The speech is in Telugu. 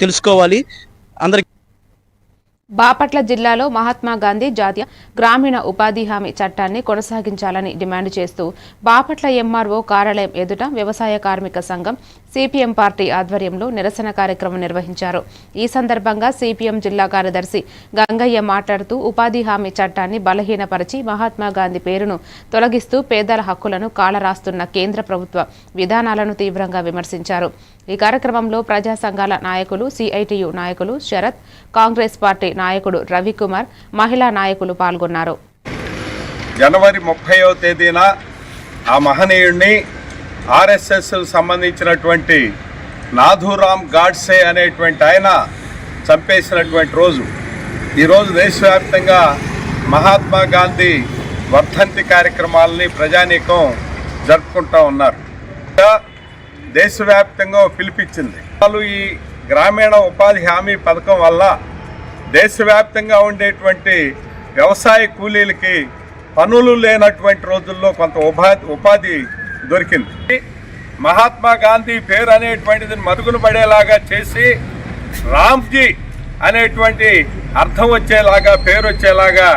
తెలుసుకోవాలి. అందరికి బాపట్ల జిల్లాలో మహాత్మా గాంధీ జాతీయ గ్రామీణ ఉపాధి హామీ చట్టాన్ని కొనసాగించాలని డిమాండ్ చేస్తూ బాపట్ల ఎంఆర్ఓ కార్యాలయం ఎదుట వ్యవసాయ కార్మిక సంఘం సిపిఎం పార్టీ ఆధ్వర్యంలో నిరసన కార్యక్రమం నిర్వహించారు. ఈ సందర్భంగా సిపిఎం జిల్లా కార్యదర్శి గంగయ్య మాట్లాడుతూ ఉపాధి హామీ చట్టాన్ని బలహీనపరిచి మహాత్మా గాంధీ పేరును తొలగిస్తూ పేదల హక్కులను కాలరాస్తున్న కేంద్ర ప్రభుత్వ విధానాలను తీవ్రంగా విమర్శించారు. ఈ కార్యక్రమంలో ప్రజా సంఘాల నాయకులు సిఐటియు నాయకులు శరత్ కాంగ్రెస్ పార్టీ నాయకుడు రవికుమార్ మహిళా నాయకులు పాల్గొన్నారు. జనవరి ముప్పైవ తేదీన ఆ మహనీయుడిని ఆర్ఎస్ఎస్ సంబంధించినటువంటి నాథూరామ్ గాడ్సే అనేటువంటి ఆయన చంపేసినటువంటి రోజు. ఈరోజు దేశవ్యాప్తంగా మహాత్మా గాంధీ వర్ధంతి కార్యక్రమాలని ప్రజానీకం జరుపుకుంటూ ఉన్నారు. దేశవ్యాప్తంగా పిలిపించింది. వాళ్ళు ఈ గ్రామీణ ఉపాధి హామీ పథకం వల్ల దేశవ్యాప్తంగా ఉండేటువంటి వ్యవసాయ కూలీలకి పనులు లేనటువంటి రోజుల్లో కొంత ఉపాధి ఉపాధి దొరికింది. మహాత్మా గాంధీ పేరు అనేటువంటిది మరుగున పడేలాగా చేసి రామ్జీ అనేటువంటి అర్థం వచ్చేలాగా పేరు వచ్చేలాగా